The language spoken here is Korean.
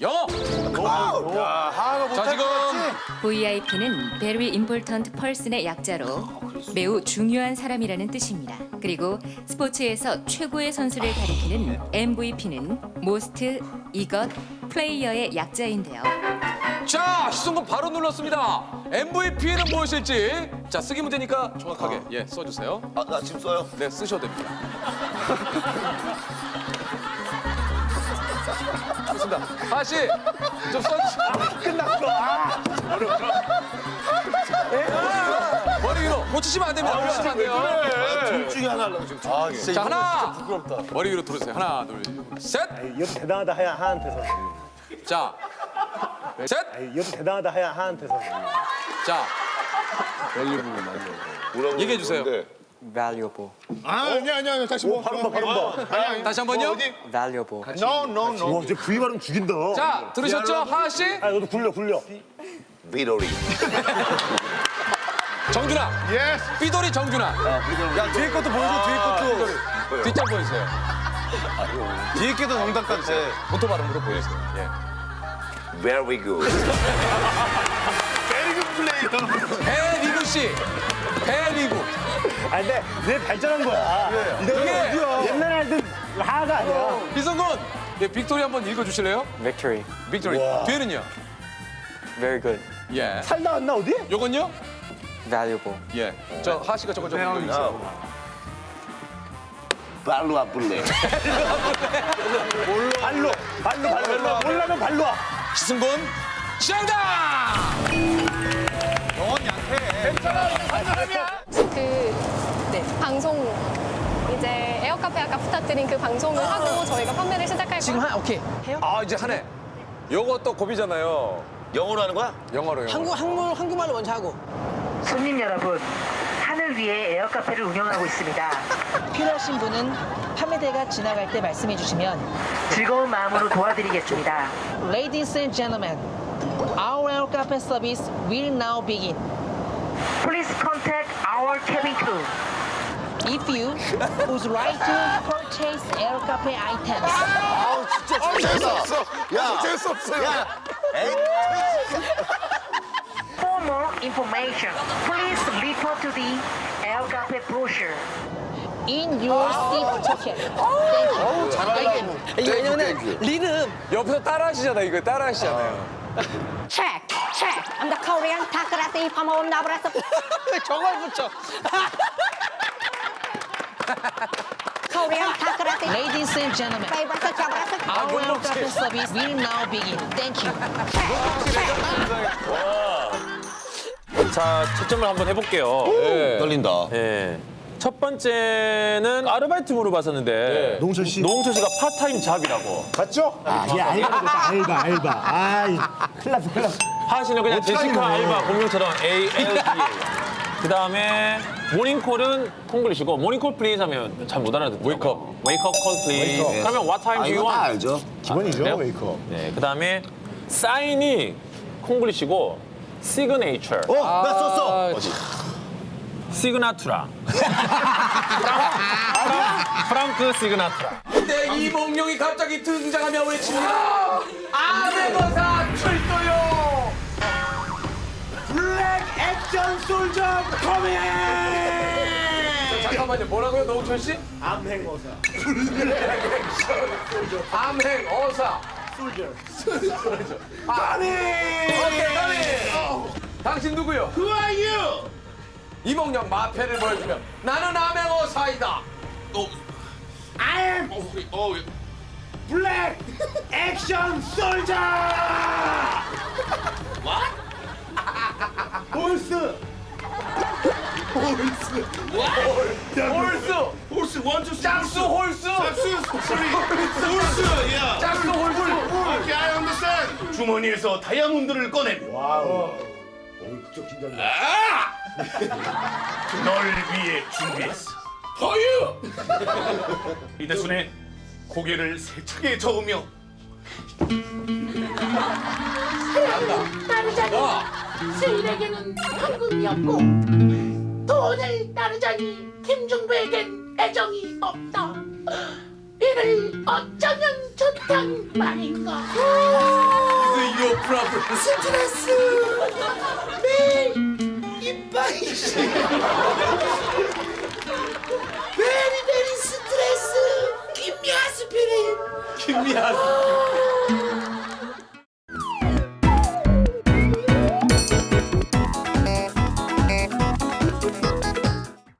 영어요. 영어. 자 지금 VIP는 Very Important Person의 약자로 매우 중요한 사람이라는 뜻입니다. 그리고 스포츠에서 최고의 선수를 가리키는 MVP는 Most 이것 플레이어의 약자인데요. 자 시선권 바로 눌렀습니다. MVP는 무엇일지 자 쓰기 문제니까 정확하게 예 써주세요. 아, 나 지금 써요? 네 쓰셔도 됩니다. 좋습니다. 하씨 좀 써주세요. 끝났어. 머리 위로 고치시면 안 됩니다. 고치시면 안 돼요. 둘 중에 하나 하려고 지금 정확하게. 자 하나 머리 위로 들어주세요. 하나 둘 셋. 이것도 대단하다 하야 하한테서. 자 셋. 이것도 대단하다 하야 하한테서. 자 얘기해 주세요. 그러는데 valuable, 아, 아니야, 아니야, 아니야. 다시 뭐. 발음 봐, 발음 봐. 아니야, 아니야. 다시 한 번요. 어디? valuable, No, no, no. 와, 쟤 V 발음 죽인다. 자 들으셨죠 하하 씨? 아, 너도 굴려, 굴려. 비로리. 정준아. Yes. 삐돌이 정준아. 야, 뒤에 것도 보여줘, 뒤에 것도. 뒷장 보여주세요. 뒤에 것도 정답 같아. 본토 발음으로 보여주세요. 예. Very good. Very good player. 배리구 씨. 배리구. 아, 근데 내 발전한 거야. 이거 이게 어디야? 옛날에 알던 하가 아니야. 이성군. 예, 빅토리 한번 읽어주실래요? victory, 빅토리. 뒤에는요? very good, 예. 살 나왔나, 어디? 요건요? valuable, 예. 저 하하 씨가 저거 좀 읽어주세요. 발로 아플래. 발로, 발로, 발로. 몰라면 발로 와. 시승군 정답! 그 네, 방송 이제 에어카페 아까 부탁드린 그 방송을 하고 저희가 판매를 시작할 지금 한 오케이 해요? 아 이제 하네. 요거 또 고비잖아요. 영어로 하는 거야? 영어로 영어. 한국 한국 한국말로 먼저 하고 손님 여러분, 하늘 위에 에어카페를 운영하고 있습니다. 필요하신 분은 판매대가 지나갈 때 말씀해 주시면 즐거운 마음으로 도와드리겠습니다. Ladies and gentlemen, our air cafe service will now begin. Please crew. If you would like to purchase air cafe items, 아우, 진짜 재수 없어. 야, 재수 없어. 야, 에이. For more information, please refer to the El Cafe brochure. in your seat pocket. Thank you. 잘하려고. 이게 왜냐면 리듬 옆에서 따라하시잖아 이거 따라하시잖아요. Check, check. I'm the Korean takarasi nabrasa. 저걸 붙여. Korean. Ladies and gentlemen, our air cafe service will now begin. Thank you. 자, 채점을 한번 해볼게요. 떨린다. 예. 첫 번째는 아르바이트 물어봤었는데 노홍철 씨. 노홍철 씨가 파타임 잡이라고. 맞죠? 아, 얘 알바, 알바, 알바. 아이, 큰일 났어, 큰일 났어. 하시는 그냥 제시카 뭐. 알바 본명처럼 A L D A. 그 다음에 모닝콜은 콩글리시고 모닝콜 플리즈 하면 잘 못 알아듣죠. 웨이크업. 웨이크업 콜 플리즈. 그러면 what time 아, do you 이거 다 want? 알죠. 기본이죠, 그래요? 웨이크업. 네. 그 다음에 사인이 콩글리시고 시그네이처. 어, 나 썼어. 시그나투라. 프랑- 프랑크 시그나투라. 이몽룡이 갑자기 등장하며 외칩니다. 아메거사. 블랙 액션 솔저 커밍. 잠깐만요. 뭐라고요, 노홍철 씨? 암행 어사. 암행 어사. 솔저. 솔저. 가미. 오케이 가미. 당신 누구요? Who are you? 이몽룡 마패를 보여주며 나는 암행 어사이다. I am oh, black action soldier. What? 홀스. 홀스. 홀스. 홀스 원투 짝수 홀스. 소리. 홀스. 야. 짝수 홀스. 오케이, I understand. 주머니에서 다이아몬드를 꺼내며 와우. 어, 진짜 긴장돼. 널 위해 준비했어. 허유. 이대순의 고개를 세차게 저으며 수인에게는 한국이 없고 돈을 따르자니 김중배에겐 애정이 없다. 이 매일을 어쩌면 좋단 말인가 Your problem. 스트레스 매일 이빨이 베리 베리 스트레스 김미아스피린 김미아.